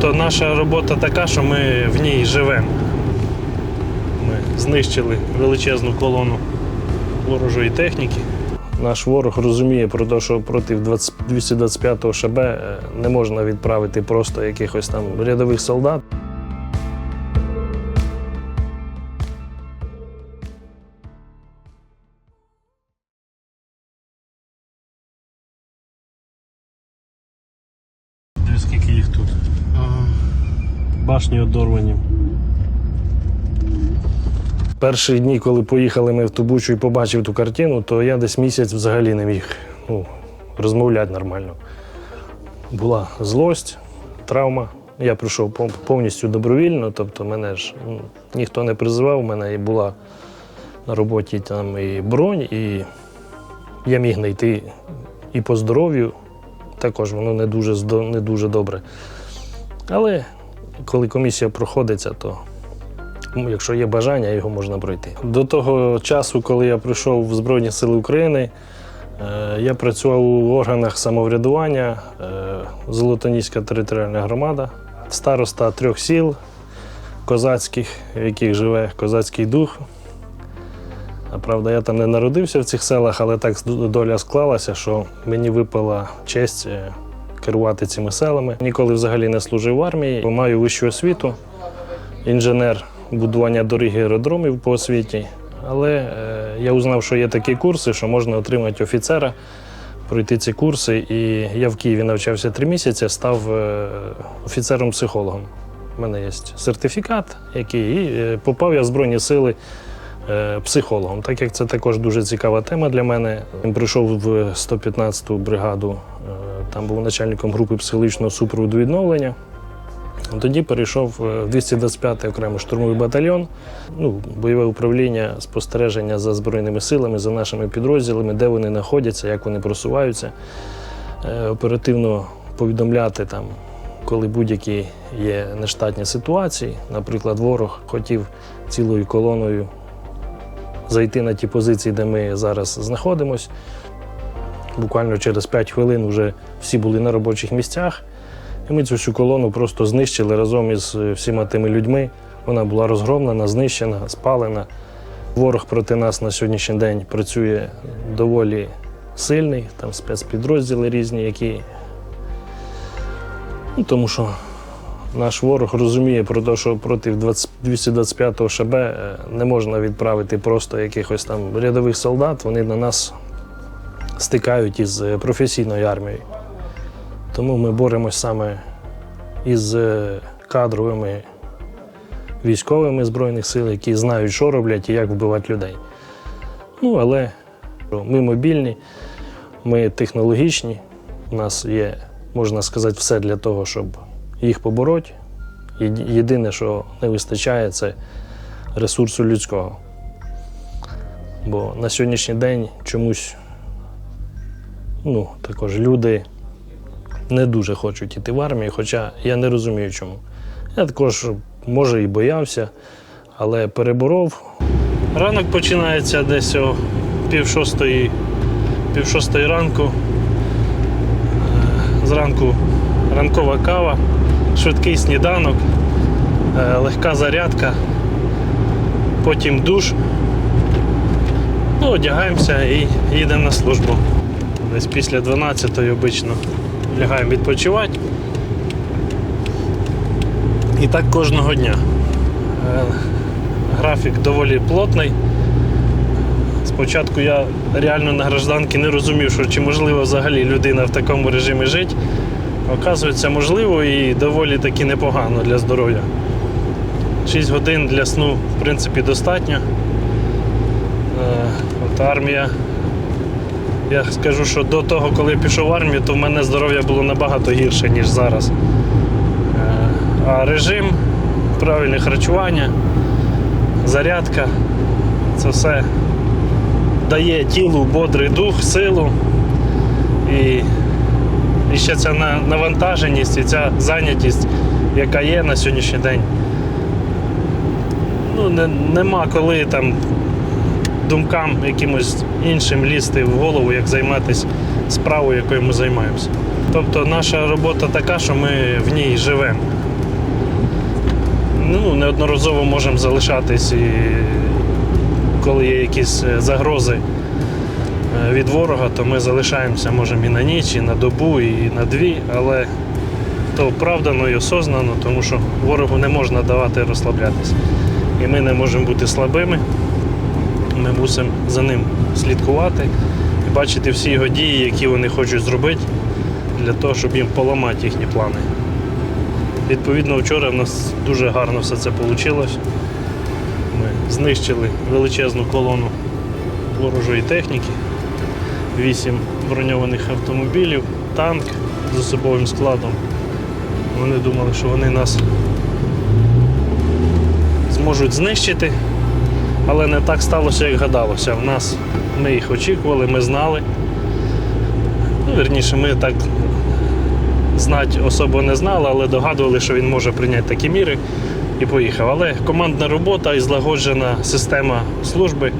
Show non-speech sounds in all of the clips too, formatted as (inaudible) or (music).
Тобто наша робота така, що ми в ній живемо. Ми знищили величезну колону ворожої техніки. Наш ворог розуміє про те, що проти 20 225-го ШБ е, не можна відправити просто якихось там рядових солдат. Башні одорвані. Перші дні, коли поїхали ми в Тубучу і побачив ту картину, то я десь місяць взагалі не міг ну, розмовляти нормально. Була злость, травма. Я прийшов повністю добровільно, тобто мене ж ну, ніхто не призивав, у мене і була на роботі там і бронь, і я міг знайти і по здоров'ю, також воно не дуже, не дуже добре. Але коли комісія проходиться, то якщо є бажання, його можна пройти. До того часу, коли я прийшов в Збройні Сили України, е, я працював у органах самоврядування, е, Золотоніська територіальна громада, староста трьох сіл козацьких, в яких живе козацький дух. Правда, я там не народився в цих селах, але так доля склалася, що мені випала честь е, керувати цими селами. Ніколи взагалі не служив в армії, маю вищу освіту, інженер будування доріг і аеродромів по освіті. Але е, я узнав, що є такі курси, що можна отримати офіцера, пройти ці курси. І я в Києві навчався три місяці, став е, офіцером-психологом. У мене є сертифікат, який і е, попав я в Збройні сили психологом, так як це також дуже цікава тема для мене. Прийшов в 115-ту бригаду, там був начальником групи психологічного супроводу відновлення. Тоді перейшов е, в 225-й окремий штурмовий батальйон, ну, бойове управління, спостереження за збройними силами, за нашими підрозділами, де вони знаходяться, як вони просуваються, Е, оперативно повідомляти там, коли будь-які є нештатні ситуації. Наприклад, ворог хотів цілою колоною зайти на ті позиції, де ми зараз знаходимося. Буквально через 5 хвилин вже всі були на робочих місцях. І ми цю всю колону просто знищили разом із е, всіма тими людьми. Вона була розгромлена, знищена, спалена. Ворог проти нас на сьогоднішній день працює доволі сильний, там спецпідрозділи різні, які. Ну, тому що наш ворог розуміє про те, що проти 20 225-го ШБ е, не можна відправити просто якихось там рядових солдат. Вони на нас стикають із е, професійною армією. Тому ми боремось саме із е, кадровими військовими Збройних сил, які знають, що роблять і як вбивати людей. Ну, але ми мобільні, ми технологічні. У нас є, можна сказати, все для того, щоб їх побороти. Єдине, що не вистачає, це ресурсу людського. Бо на сьогоднішній день чомусь ну, також люди не дуже хочуть іти в армію, хоча я не розумію чому. Я також, може, і боявся, але переборов. Ранок починається десь о пів шостої, пів шостої ранку. Е, Зранку ранкова кава, швидкий сніданок, е, легка зарядка, потім душ. Ну, одягаємося і їдемо на службу. Десь після 12-ї обично лягаємо відпочивати. І так кожного дня. Е, Графік доволі плотний. Спочатку я реально на гражданки не розумів, що чи можливо взагалі людина в такому режимі жити. Оказується, можливо і доволі таки непогано для здоров'я. 6 годин для сну, в принципі, достатньо. Е, От армія я скажу, що до того, коли я пішов в армію, то в мене здоров'я було набагато гірше, ніж зараз. Е, А режим, правильне харчування, зарядка це все дає тілу бодрий дух, силу. І, і ще ця навантаженість і ця зайнятість, яка є на сьогоднішній день. Ну, не, нема коли там думкам якимось іншим лізти в голову, як займатися справою, якою ми займаємося. Тобто наша робота така, що ми в ній живемо. ну, неодноразово можемо залишатись, і коли є якісь е, загрози е, від ворога, то ми залишаємося можемо і на ніч, і на добу, і на дві, але то оправдано і осознано, тому що ворогу не можна давати розслаблятися. І ми не можемо бути слабими. Ми мусимо за ним слідкувати і бачити всі його дії, які вони хочуть зробити для того, щоб їм поламати їхні плани. Відповідно, вчора в нас дуже гарно все це вийшло. Ми знищили величезну колону ворожої техніки, вісім броньованих автомобілів, танк з особовим складом. Вони думали, що вони нас зможуть знищити, але не так сталося, як гадалося. В нас ми їх очікували, ми знали. Ну, вірніше, ми так знати особо не знали, але догадували, що він може прийняти такі міри і поїхав. Але командна робота і злагоджена система служби.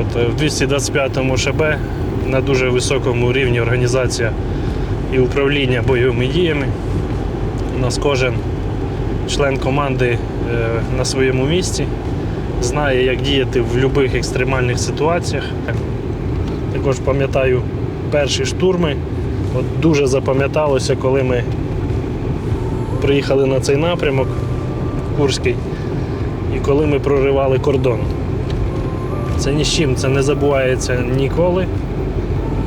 От, в 225-му ШБ на дуже високому рівні організація і управління бойовими діями. У нас кожен член команди е, на своєму місці, знає, як діяти в будь-яких екстремальних ситуаціях. Також пам'ятаю перші штурми. От дуже запам'яталося, коли ми приїхали на цей напрямок Курський, і коли ми проривали кордон. Це ні з чим, це не забувається ніколи.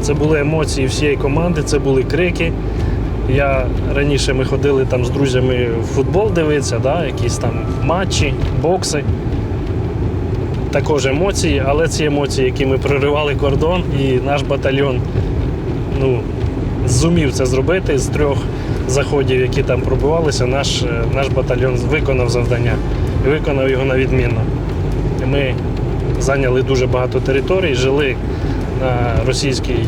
Це були емоції всієї команди, це були крики. Я раніше ми ходили там з друзями в футбол дивитися, да, якісь там матчі, бокси. Також емоції, але ці емоції, які ми проривали кордон, і наш батальйон ну, зумів це зробити з трьох заходів, які там пробувалися, наш, е, наш батальйон виконав завдання і виконав його на відмінно. Ми зайняли дуже багато територій, жили на російській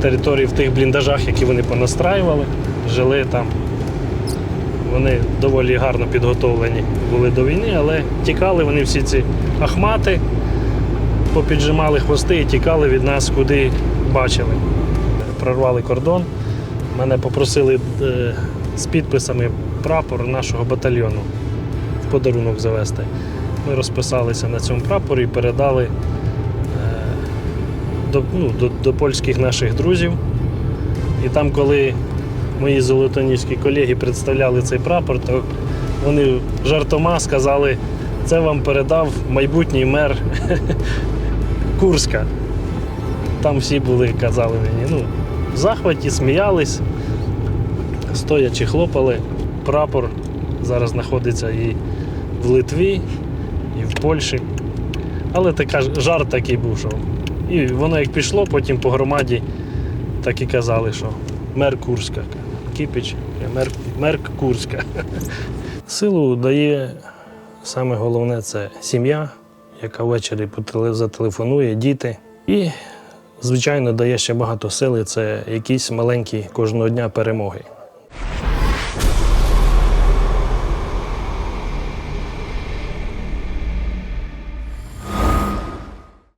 території в тих бліндажах, які вони понастраювали, жили там. Вони доволі гарно підготовлені були до війни, але тікали вони всі ці ахмати, попіджимали хвости і тікали від нас, куди бачили. Прорвали кордон. Мене попросили е, з підписами прапор нашого батальйону в подарунок завести. Ми розписалися на цьому прапорі і передали е, до, ну, до, до польських наших друзів. І там, коли мої золотоніські колеги представляли цей прапор, то вони жартома сказали, це вам передав майбутній мер (laughs) Курська. Там всі були, казали мені, ну, в захваті, сміялись, стоячи хлопали. Прапор зараз знаходиться і в Литві, і в Польщі. Але така, жарт такий був, що. І воно як пішло, потім по громаді так і казали, що мер Курська. Кіпіч, Мерк, Мерк Курська. Силу дає саме головне це сім'я, яка ввечері зателефонує, діти. І, звичайно, дає ще багато сили це якісь маленькі кожного дня перемоги.